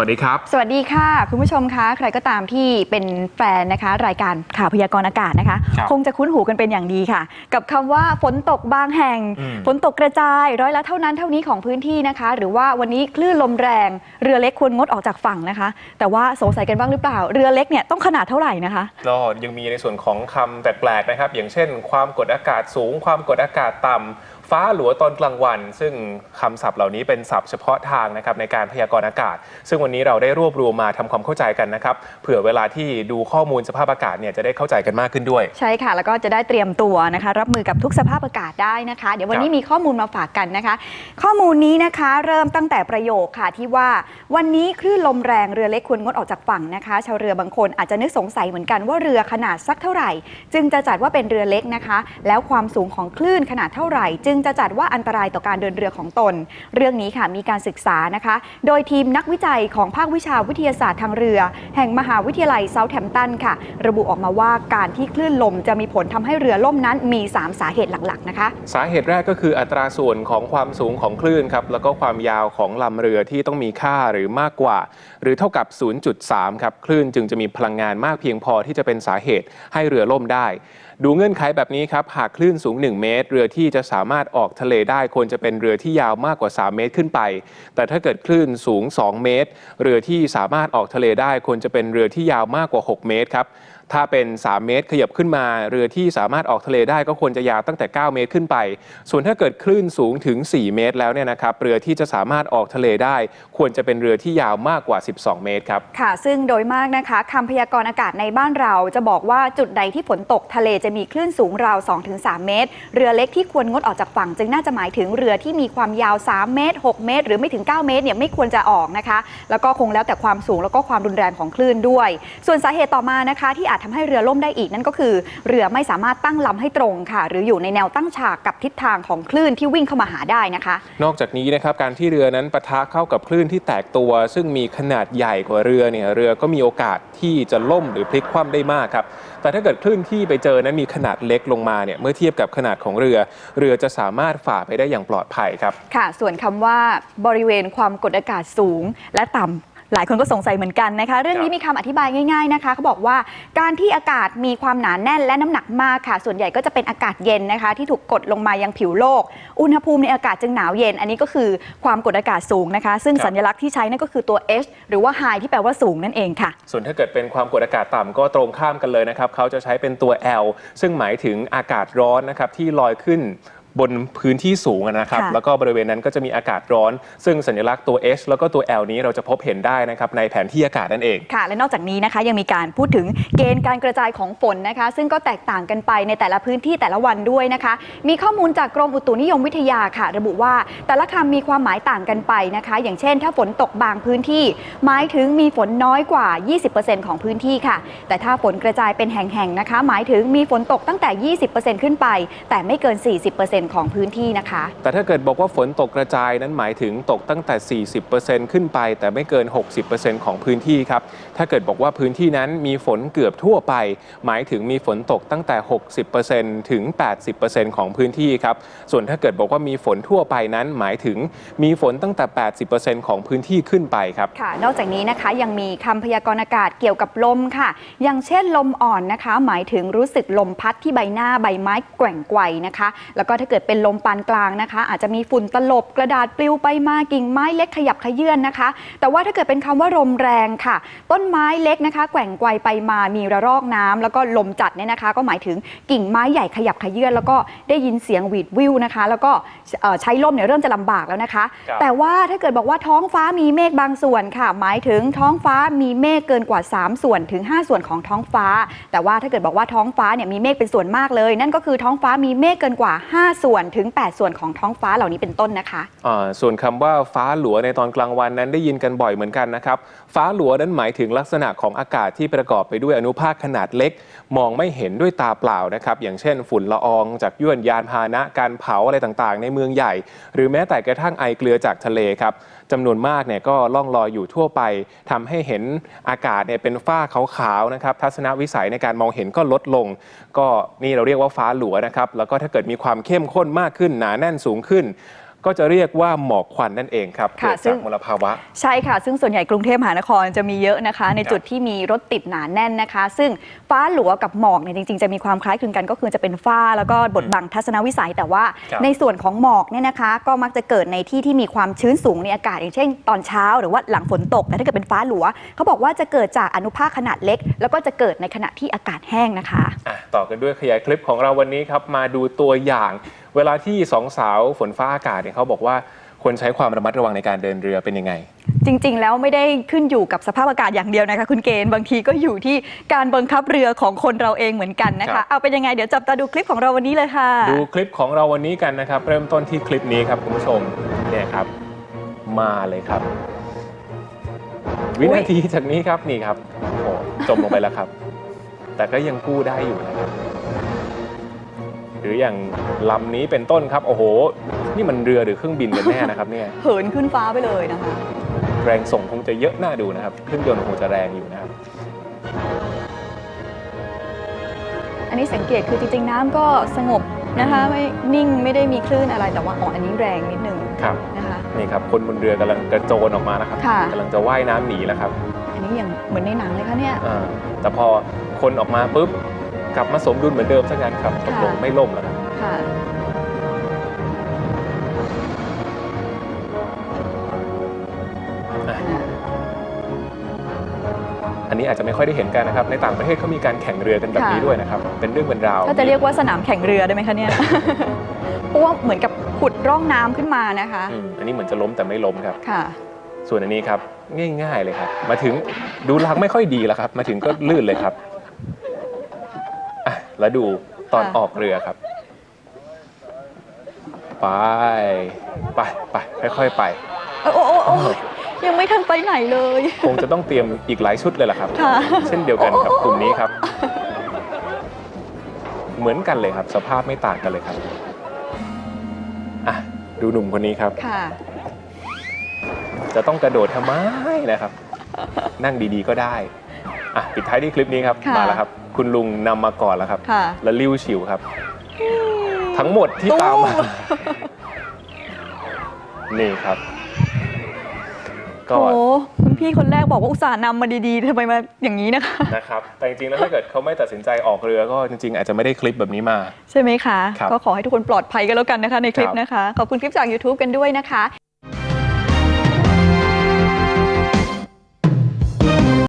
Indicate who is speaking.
Speaker 1: วัสดีครับ
Speaker 2: สวัสดีค่ะ คุณผู้ชมคะใครก็ตามที่เป็นแฟนนะคะ รายการข่าวพยากรณ์อากาศนะคะ
Speaker 1: ครับ
Speaker 2: คงจะคุ้นหูกันเป็นอย่างดีค่ะ กับคำว่าฝนตกบางแห่ง
Speaker 1: อืม
Speaker 2: ฝนตกกระจายร้อยละเท่านั้นเท่านี้ของพื้นที่นะคะ หรือว่าวันนี้คลื่นลมแรง เรือเล็กควรงดออกจากฝั่งนะคะ แต่ว่าสงสัยกันบ้างหรือเปล่า เรือเล็กเนี่ยต้องขนาดเท่าไหร่นะคะ
Speaker 1: ก็ยังมีในส่วนของคำแปลกๆนะครับ อย่างเช่น ความกดอากาศสูง ความกดอากาศต่ำ ฟ้าหลัวตอนกลางวัน ซึ่งคำศัพท์เหล่านี้เป็นศัพท์เฉพาะทางนะครับในการพยากรณ์อากาศ ซึ่งวันนี้เราได้รวบรวมมาทำความเข้าใจกันนะครับเผื่อเวลาที่ดูข้อมูลสภาพอากาศเนี่ยจะได้เข้าใจกันมากขึ้นด้วย
Speaker 2: ใช่ค่ะ แล้วก็จะได้เตรียมตัวนะคะรับมือกับทุกสภาพอากาศได้นะคะ เดี๋ยววันนี้มีข้อมูลมาฝากกันนะคะ ข้อมูลนี้นะคะเริ่มตั้งแต่ประโยคค่ะที่ว่า วันนี้คลื่นลมแรงเรือเล็กควรงดออกจากฝั่งนะคะ ชาวเรือบางคนอาจจะนึกสงสัยเหมือนกันว่าเรือขนาดสักเท่าไหร่ จึงจะจัดว่าเป็นเรือเล็กนะคะ แล้วความสูงของคลื่นขนาดเท่าไหร่ จึงจะจัดว่าอันตรายต่อการเดินเรือของตน เรื่องนี้ค่ะมีการศึกษานะคะ โดยทีมนักวิจัยของภาควิชาวิทยาศาสตร์ทางเรือ แห่งมหาวิทยาลัยเซาท์แฮมป์ตันค่ะ ระบุออกมาว่าการที่คลื่นลมจะมีผลทำให้เรือล่มนั้นมี 3 สาเหตุหลักๆนะคะ
Speaker 1: สาเหตุแรกก็คืออัตราส่วนของความสูงของคลื่นครับแล้วก็ความยาวของลำเรือที่ต้องมีค่าหรือมากกว่า หรือเท่ากับ 0.3 ครับคลื่นจึงจะมีพลังงานมากเพียงพอที่จะเป็นสาเหตุให้เรือล่มได้ ดูเงื่อนไขแบบนี้ครับ หากคลื่นสูง 1 เมตร เรือที่จะสามารถออกทะเลได้ควรจะเป็นเรือที่ยาวมากกว่า 3 เมตรขึ้นไป แต่ถ้าเกิดคลื่นสูง 2 เมตร เรือที่สามารถออกทะเลได้ควรจะเป็นเรือที่ยาวมากกว่า 6 เมตรครับ ถ้าเป็น 3 เมตรขยับขึ้นมา เรือที่สามารถออกทะเลได้ก็ควรจะยาวตั้งแต่ 9 เมตรขึ้นไป ส่วนถ้าเกิดคลื่นสูงถึง 4 เมตรแล้วเนี่ยนะครับเรือที่จะสามารถออกทะเลได้ ควรจะเป็นเรือที่ยาวมากกว่า 12 เมตรครับ
Speaker 2: ค่ะ ซึ่งโดยมากนะคะคำพยากรณ์อากาศในบ้านเราจะบอกว่าจุดใดที่ฝนตกทะเลจะมีคลื่นสูงราว 2-3 เมตร เรือเล็กที่ควรงดออกจากฝั่ง จึงน่าจะหมายถึงเรือที่มีความยาว 3 เมตร 6 เมตร หรือไม่ถึง 9 เมตรเนี่ยไม่ควรจะออกนะคะ แล้วก็คงแล้วแต่ความสูงแล้วก็ความรุนแรงของคลื่นด้วย ส่วนสาเหตุต่อมานะคะที่อาจทำให้เรือล่มได้อีกนั่นก็คือ เรือไม่สามารถตั้งลำให้ตรงค่ะ หรืออยู่ในแนวตั้งฉากกับทิศทางของคลื่นที่วิ่งเข้ามาหาได้นะคะ
Speaker 1: นอกจากนี้นะครับการที่เรือนั้นปะทะเข้ากับคลื่นที่แตกตัว ซึ่งมีขนาดใหญ่กว่าเรือเนี่ยเรือก็มีโอกาสที่จะล่มหรือพลิกคว่ำได้มากครับแต่ถ้าเกิดคลื่นที่ไปเจอนั้นมีขนาดเล็กลงมาเนี่ยเมื่อเทียบกับขนาดของเรือ เรือจะสามารถฝ่าไปได้อย่างปลอดภัยครับ
Speaker 2: ค่ะ ส่วนคำว่าบริเวณความกดอากาศสูง และต่ำ หลายคนก็สงสัยเหมือนกันนะคะ เรื่องนี้
Speaker 1: ครับ
Speaker 2: มีคำอธิบายง่าย ๆนะคะเขาบอกว่าการที่อากาศมีความหนาแน่นและน้ำหนักมากค่ะ ส่วนใหญ่ก็จะเป็นอากาศเย็นนะคะ ที่ถูกกดลงมายังผิวโลก อุณหภูมิในอากาศจึงหนาวเย็น อันนี้ก็คือความกดอากาศสูงนะคะ ซึ่ง
Speaker 1: ครับ
Speaker 2: สัญลักษณ์ที่ใช้นั่นก็คือตัว H หรือว่า high ที่แปลว่าสูงนั่นเองค่ะ
Speaker 1: ส่วนถ้าเกิดเป็นความกดอากาศต่ำก็ตรงข้ามกันเลยนะครับเขาจะใช้เป็นตัว L ซึ่งหมายถึงอากาศร้อนนะครับที่ลอยขึ้น บนพื้นที่สูงอะนะครับ
Speaker 2: ค่ะ
Speaker 1: แล้วก็บริเวณนั้นก็จะมีอากาศร้อน ซึ่งสัญลักษณ์ตัว H แล้วก็ตัว L นี้เราจะพบเห็นได้นะครับในแผนที่อากาศนั่นเอง
Speaker 2: ค่ะและนอกจากนี้นะคะยังมีการพูดถึงเกณฑ์การกระจายของฝนนะคะ ซึ่งก็แตกต่างกันไปในแต่ละพื้นที่แต่ละวันด้วยนะคะ มีข้อมูลจากกรมอุตุนิยมวิทยาค่ะ ระบุว่าแต่ละคำมีความหมายต่างกันไปนะคะ อย่างเช่น ถ้าฝนตกบางพื้นที่ หมายถึงมีฝนน้อยกว่า 20%ของพื้นที่ค่ะ แต่ถ้าฝนกระจายเป็นแห่งๆนะคะ หมายถึงมีฝนตกตั้งแต่ 20%ขึ้นไป แต่ไม่เกิน 40%ของพื้นที่นะคะ
Speaker 1: แต่ถ้าเกิดบอกว่าฝนตกกระจายนั้นหมายถึงตกตั้งแต่ 40%ขึ้นไป แต่ไม่เกิน 60%ของพื้นที่ครับ ถ้าเกิดบอกว่าพื้นที่นั้นมีฝนเกือบทั่วไป หมายถึงมีฝนตกตั้งแต่ 60%ถึง 80%ของพื้นที่ครับ ส่วนถ้าเกิดบอกว่ามีฝนทั่วไปนั้นหมายถึงมีฝนตั้งแต่ 80%ของพื้นที่ขึ้นไปครับ
Speaker 2: ค่ะ นอกจากนี้นะคะยังมีคำพยากรณ์อากาศเกี่ยวกับลมค่ะ อย่างเช่นลมอ่อนนะคะ หมายถึงรู้สึกลมพัดที่ใบหน้าใบไม้แกว่งไกวนะคะ แล้วก็ถ้าเกิดเป็นลมปานกลางนะคะ อาจจะมีฝุ่นตลบกระดาษปลิวไปมากิ่งไม้เล็กขยับขยื่นนะคะ แต่ว่าถ้าเกิดเป็นคำว่าลมแรงค่ะ ต้นไม้เล็กนะคะ แกว่งไกวไปมามีระรอกน้ำแล้วก็ลมจัดเนี่ยนะคะ ก็หมายถึงกิ่งไม้ใหญ่ขยับขยื่นแล้วก็ได้ยินเสียงหวีดวิวนะคะ แล้วก็เอ่อใช้ลมเนี่ยเริ่มจะลำบากแล้วนะคะ
Speaker 1: ครับ
Speaker 2: แต่ว่าถ้าเกิดบอกว่าท้องฟ้ามีเมฆบางส่วนค่ะ หมายถึงท้องฟ้ามีเมฆเกินกว่า 3 ส่วนถึง 5 ส่วนของท้องฟ้า แต่ว่าถ้าเกิดบอกว่าท้องฟ้าเนี่ยมีเมฆเป็นส่วนมากเลย นั่นก็คือท้องฟ้ามีเมฆเกินกว่า 5ส่วนถึง 8 ส่วนของท้องฟ้าเหล่านี้เป็นต้นนะคะ
Speaker 1: อ่าส่วนคำว่าฟ้าหลัวในตอนกลางวันนั้นได้ยินกันบ่อยเหมือนกันนะครับ ฟ้าหลัวนั้นหมายถึงลักษณะของอากาศที่ประกอบไปด้วยอนุภาคขนาดเล็ก มองไม่เห็นด้วยตาเปล่านะครับ อย่างเช่น ฝุ่นละออง จากยวนยานพาหนะการเผาอะไรต่างๆ ในเมืองใหญ่ หรือแม้แต่กระทั่งไอเกลือจากทะเลครับ จำนวนมากเนี่ยก็ล่องลอยอยู่ทั่วไปทำให้เห็นอากาศเนี่ยเป็นฝ้าขาวๆนะครับทัศนวิสัยในการมองเห็นก็ลดลง ก็นี่เราเรียกว่าฟ้าหลัวนะครับแล้วก็ถ้าเกิดมีความเข้มข้นมากขึ้นหนาแน่นสูงขึ้นก็จะเรียกว่าหมอกควันนั่นเองครับ
Speaker 2: ค่ะ
Speaker 1: เกิด
Speaker 2: ซึ่
Speaker 1: จาก
Speaker 2: ง
Speaker 1: มลภาวะ
Speaker 2: ใช่ค่ะ ซึ่งส่วนใหญ่กรุงเทพมหานครจะมีเยอะนะคะ ใน
Speaker 1: ครับ
Speaker 2: จุดที่มีรถติดหนาแน่นนะคะ ซึ่ง ฟ้าหลัวกับหมอกเนี่ยจริงๆ จะมีความคล้ายคลึงกันก็คือจะเป็นฟ้าแล้วก็บดบังทัศนวิสัย แต่ว่า
Speaker 1: ครับ
Speaker 2: ในส่วนของหมอกเนี่ยนะคะ ก็มักจะเกิดในที่ที่มีความชื้นสูงในอากาศ อย่างเช่น ตอนเช้าหรือว่าหลังฝนตก แต่ถ้าเกิดเป็นฟ้าหลัวเขาบอกว่าจะเกิดจากอนุภาคขนาดเล็ก แล้วก็จะเกิดในขณะที่อากาศแห้งนะคะ
Speaker 1: อะต่อกันด้วยขยายคลิปของเราวันนี้ครับมาดูตัวอย่าง เวลาที่สองสาวฝนฟ้าอากาศเนี่ยเขาบอกว่า ควรใช้ความระมัดระวังในการเดินเรือเป็นยังไง
Speaker 2: จริง ๆ แล้วไม่ได้ขึ้นอยู่กับสภาพอากาศอย่างเดียวนะคะ คุณเกณฑ์บางทีก็อยู่ที่การบังคับเรือของคนเราเองเหมือนกันนะ
Speaker 1: ครั
Speaker 2: คะ
Speaker 1: บ
Speaker 2: เอาเป็นยังไงเดี๋ยวจับตาดูคลิปของเราวันนี้เลยค่ะ
Speaker 1: ดูคลิปของเราวันนี้กันนะครับ เริ่มต้นที่คลิปนี้ครับคุณผู้ชมเนี่ยครับ มาเลยครับ วินาทีจากนี้ครับนี่ครับโอ้จมลงไปแล้วครับ แต่ก็ยังกู้ได้อยู่นะครับ หรืออย่างลำนี้เป็นต้นครับ โอ้โห นี่มันเรือหรือเครื่องบินกันแน่นะครับเนี่ย
Speaker 2: เหินขึ้นฟ้าไปเลยนะคะ
Speaker 1: แรงส่งคงจะเยอะน่าดูนะครับเครื่องยนต์คงจะแรงอยู่นะครับ
Speaker 2: อันนี้สังเกตคือจริงๆน้ำก็สงบนะคะไม่นิ่งไม่ได้มีคลื่นอะไรแต่ว่าอ๋ออันนี้แรงนิดนึง
Speaker 1: ครับ
Speaker 2: นะคะ
Speaker 1: นี่ครับ คนบนเรือกำลังกระโจนออกมานะครับ
Speaker 2: ค่ะ
Speaker 1: กำลังจะว่ายน้ำหนีแล้วครับ
Speaker 2: อันนี้อย่างเหมือนในหนังเลยค่ะเนี่ย
Speaker 1: อ่าแต่พอคนออกมาปุ๊บกลับมาสมดุลเหมือนเดิมซะงั้นครับตกลง
Speaker 2: ค่ะ
Speaker 1: ไม่ล่มแล้วครับ
Speaker 2: ค่ะ
Speaker 1: อะ นนี้อาจจะไม่ค่อยได้เห็นกันนะครับ ในต่างประเทศเขามีการแข่งเรือกันแบบนี้
Speaker 2: ค่ะ
Speaker 1: ด้วยนะครับ เป็นเรื่องเป็นราว
Speaker 2: ถ้าจะเรียกว่าสนามแข่งเรือได้ไหมคะเนี่ย เพราะว่าเหมือนกับขุดร่องน้ำขึ้นมานะคะ
Speaker 1: อืมอันนี้เหมือนจะล้มแต่ไม่ล้มครับ
Speaker 2: ค่ะ
Speaker 1: ส่วนอันนี้ครับ ง่ายๆเลยครับ มาถึงดูทางไม่ค่อยดีแล้วครับ มาถึงก็ลื่นเลยครับอะแล้วดูตอน
Speaker 2: ค่ะ
Speaker 1: ออกเรือครับ ไป ไปไปค่อยๆไป
Speaker 2: โอ้โอ้โอ้โอ้ ยังไม่ทันไปไหนเลย
Speaker 1: คงจะต้องเตรียมอีกหลายชุดเลยล่ะครับ
Speaker 2: ค่ะ
Speaker 1: เช่นเดียวกันกับกลุ่มนี้ครับ เหมือนกันเลยครับ สภาพไม่ต่างกันเลยครับอะดูหนุ่มคนนี้ครับ
Speaker 2: ค่ะ
Speaker 1: จะต้องกระโดดทำไมนะครับ นั่งดีๆก็ได้อะปิดท้ายที่คลิปนี้ครับ
Speaker 2: ค่ะ
Speaker 1: มาแล้วครับ คุณลุงนำมาก่อนแล้วครับ
Speaker 2: ค่ะ
Speaker 1: แล้วลิ้วฉิวครับ ทั้งหมดที่ตามมา นี่ครับ ก็
Speaker 2: โอ้คุณพี่คนแรกบอกว่าอุตส่าห์นำมาดีๆทำไมมาอย่างนี้นะคะ
Speaker 1: นะครับ แต่จริงๆ แล้วถ้าเกิดเขาไม่ตัดสินใจออกเรือก็จริง ๆ อาจจะไม่ได้คลิปแบบนี้มา
Speaker 2: ใช่ไหมคะ
Speaker 1: ครับ
Speaker 2: ก็ขอให้ทุกคนปลอดภัยกันแล้วกันนะคะในคลิป
Speaker 1: ครับ
Speaker 2: นะคะ ขอบคุณคลิปจาก YouTube กันด้วยนะคะ